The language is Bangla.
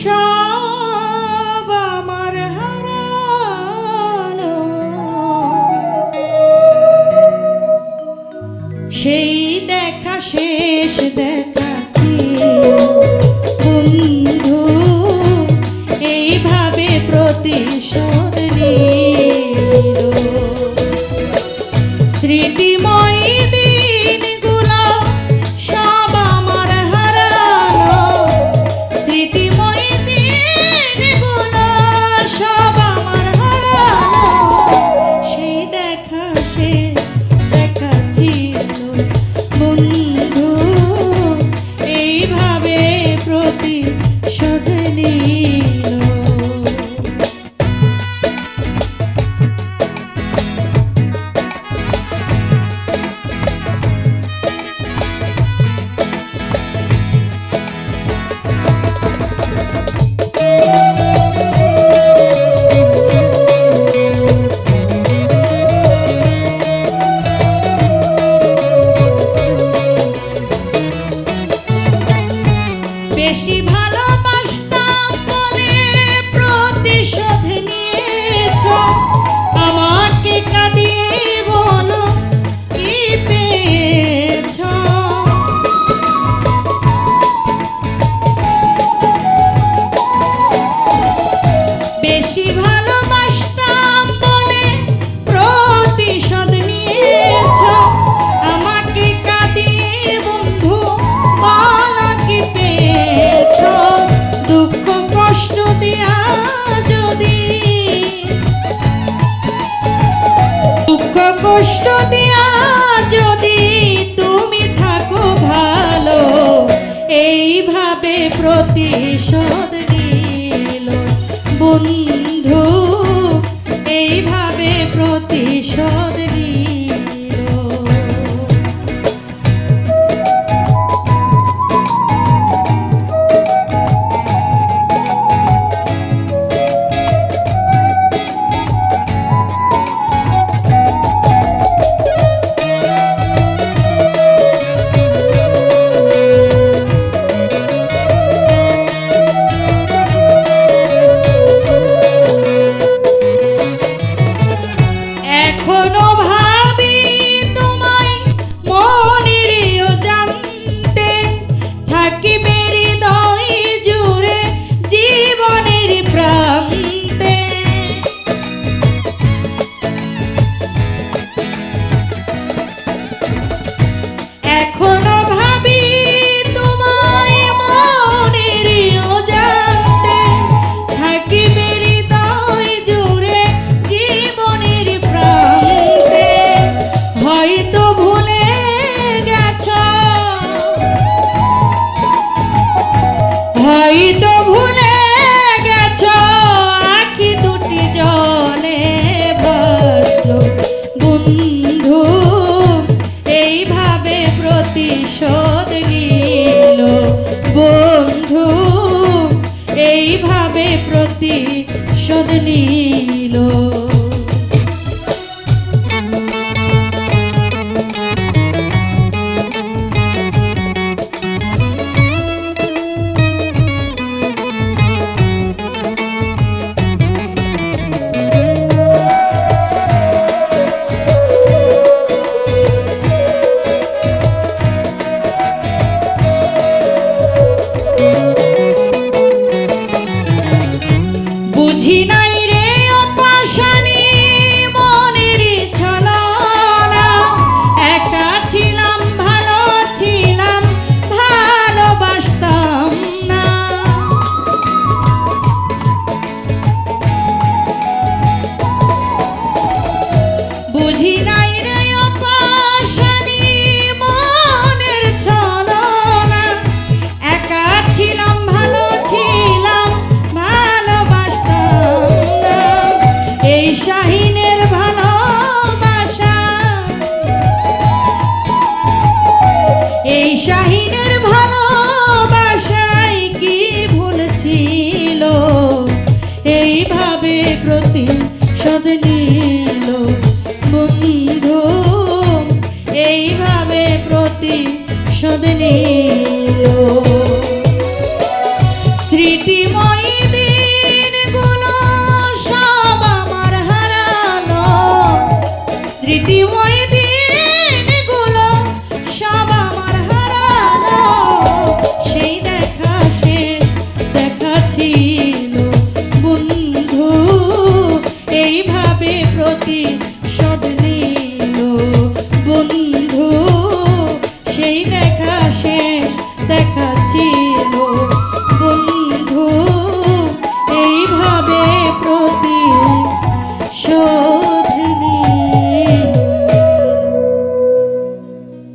সব আমার সেই দেখা শেষ এইভাবে প্রতিশোধ স্মৃতিময়ী বেশি ভালো hoştu ভাই বুঝি নাই স্মৃতিময় দিনগুলো সব আমার হারানো। সেই দেখা শেষ, দেখা বন্ধু, এইভাবে প্রতি সদনীল বন্ধু, সেই দেখা শেষ, দেখা